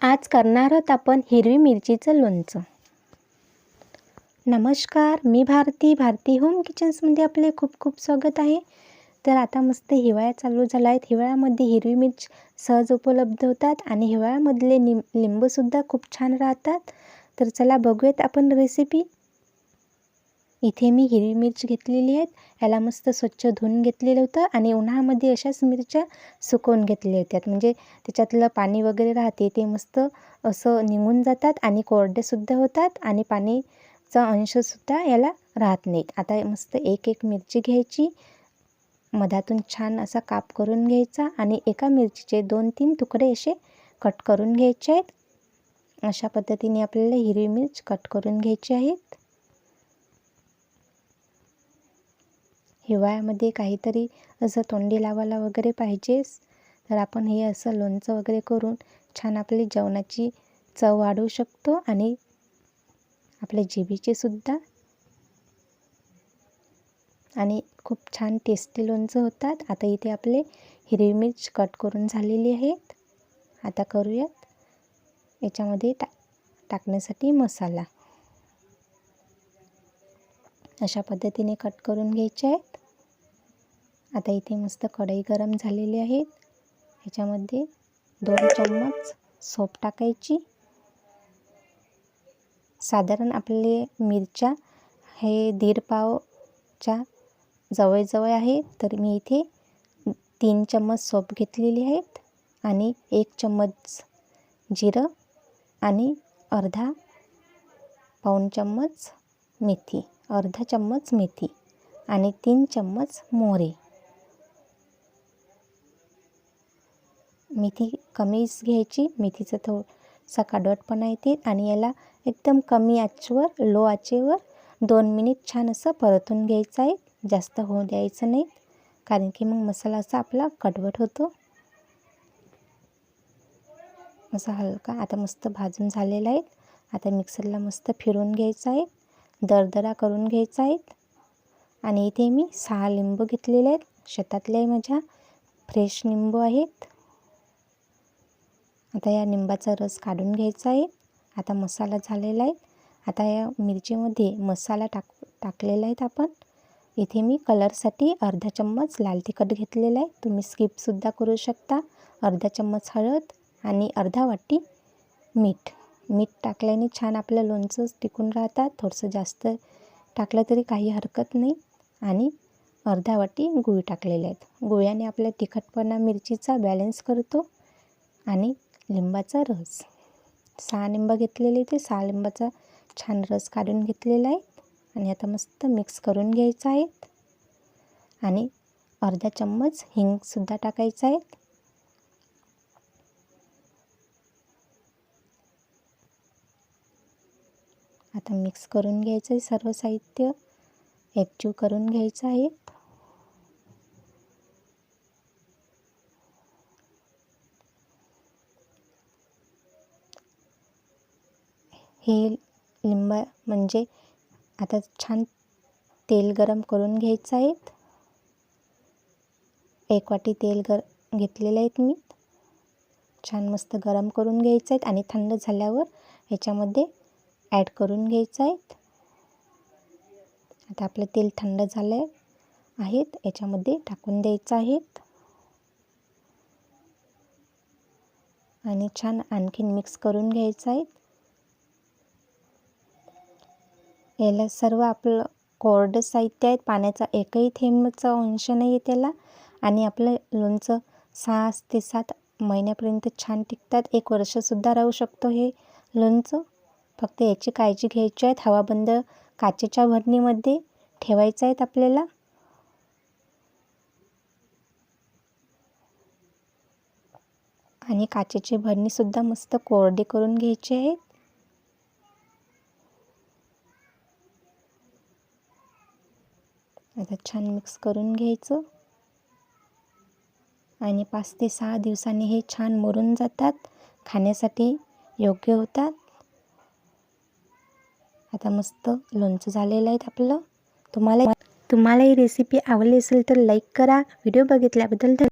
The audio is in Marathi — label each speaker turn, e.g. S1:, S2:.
S1: आज करणार आहोत आपण हिरवी मिरचीचं लोणचं. नमस्कार मी भारती भारती होम किचन्समध्ये आपले खूप खूप स्वागत आहे. तर आता मस्त हिवाळा चालू झाला आहे. हिवाळ्यामध्ये हिरवी मिरच सहज उपलब्ध होतात आणि हिवाळ्यामधले निम लिंबूसुद्धा खूप छान राहतात. तर चला बघूयात आपण रेसिपी इथे मी हिरवी मिरची घेतलेली आहेत. याला मस्त स्वच्छ धुवून घेतलेलं होतं आणि उन्हामध्ये अशाच मिरच्या सुकवून घेतल्या होत्या. म्हणजे त्याच्यातलं पाणी वगैरे राहते ते मस्त असं निघून जातात आणि कोरडेसुद्धा होतात आणि पाणीचा अंशसुद्धा याला राहत नाहीत. आता मस्त एक एक मिरची घ्यायची. मधातून छान असा काप करून घ्यायचा आणि एका मिरचीचे दोन तीन तुकडे असे कट करून घ्यायचे आहेत. अशा पद्धतीने आपल्याला हिरवी मिरच कट करून घ्यायची आहेत. हिवाळ्यामध्ये काहीतरी असं तोंडी लावायला वगैरे पाहिजेच. तर आपण हे असं लोणचं वगैरे करून छान आपली जेवणाची चव वाढवू शकतो आणि आपल्या जिभेची सुद्धा. आणि खूप छान टेस्टी लोणचं होतात. आता इथे आपले हिरवी मिर्च कट करून झालेली आहेत. आता करूयात. याच्यामध्ये टा टाकण्यासाठी मसाला. अशा पद्धतीने कट करून घ्यायचे आहेत. आता इथे मस्त कढई गरम झालेली आहे ह्याच्यामध्ये दोन चम्मच सोप टाकायची. साधारण आपले मिरच्या हे दीड पावच्या जवळजवळ आहे तर मी इथे तीन चम्मच सोप घेतलेली आहेत आणि एक चम्मच जिरं आणि अर्धा पाऊण चम्मच मेथी अर्धा चम्मच मेथी आणि तीन चम्मच मोहरी. मेथी कमीच घ्यायची. मेथीचं थोडंसा काडवटपणा येते आणि याला एकदम कमी आचेवर लो आचेवर दोन मिनिट छान असं परतून घ्यायचं आहे. जास्त होऊ द्यायचं नाही. कारण की मग मसाला असा आपला कडवट होतो. असा हलका आता मस्त भाजून झालेला आहे. आता मिक्सरला मस्त फिरून घ्यायचं आहे. दरदरा करून घ्यायचा आहेत आणि इथे मी सहा लिंबू घेतलेले आहेत. शेतातले माझ्या फ्रेश निंबू आहेत. आता या निंबाचा रस काढून घ्यायचा आहे. आता मसाला झालेला आहे. आता या मिरचीमध्ये मसाला टाक टाकलेला आहेत आपण. इथे मी कलरसाठी अर्धा चम्मच लाल तिखट घेतलेला आहे. तुम्ही स्किपसुद्धा करू शकता. अर्धा चम्मच हळद आणि अर्धा वाटी मीठ. मीठ टाकल्याने छान आपलं लोणचं टिकून राहतात. थोडंसं जास्त टाकलं तरी काही हरकत नाही. आणि अर्धा वाटी गुळ टाकलेले आहेत. गुळ्याने आपल्या तिखटपणा मिरचीचा बॅलन्स करतो. आणि लिंबाचा रस. सहा लिंब घेतलेले ते सहा लिंबाचा छान रस काढून घेतलेला आहे. आणि आता मस्त मिक्स करून घ्यायचा आहे. आणि अर्धा चम्मच हिंगसुद्धा टाकायचा आहे. आता मिक्स करून घ्यायचं आहे सर्व साहित्य. एकजीव करून घ्यायचं आहे. हे लिंबा म्हणजे आता छान तेल गरम करून घ्यायचं आहेत. एक वाटी तेल गर घेतलेलं आहेत मी. छान मस्त गरम करून घ्यायचं आहेत आणि थंड झाल्यावर ह्याच्यामध्ये ॲड करून घ्यायचं आहेत. आता आपलं तेल थंड झालं आहेत याच्यामध्ये टाकून द्यायचं आहेत. आणि छान आणखीन मिक्स करून घ्यायचं आहेत. याला सर्व आपलं कोरडं साहित्य आहे पाण्याचा एकही थेंबचा अंश नाही आहे त्याला. आणि आपलं लोणचं सहा ते सात महिन्यापर्यंत छान टिकतात. एक वर्षसुद्धा राहू शकतो हे लोणचं. फक्त याची काळजी घ्यायची आहेत हवाबंद काचेच्या भरणीमध्ये ठेवायचं आहेत आपल्याला. आणि काचेची भरणीसुद्धा मस्त कोरडी करून घ्यायची आहेत आता छान मिक्स करून घ्यायचं. आणि पाच ते सहा दिवसांनी हे छान मरून जातात. खाण्यासाठी योग्य होतात. आता मस्त लोणचं झालेलं आहे आपलं. तुम्हाला तुम्हाला ही रेसिपी आवडली असेल तर लाईक करा. व्हिडिओ बघितल्याबद्दल धन्यवाद.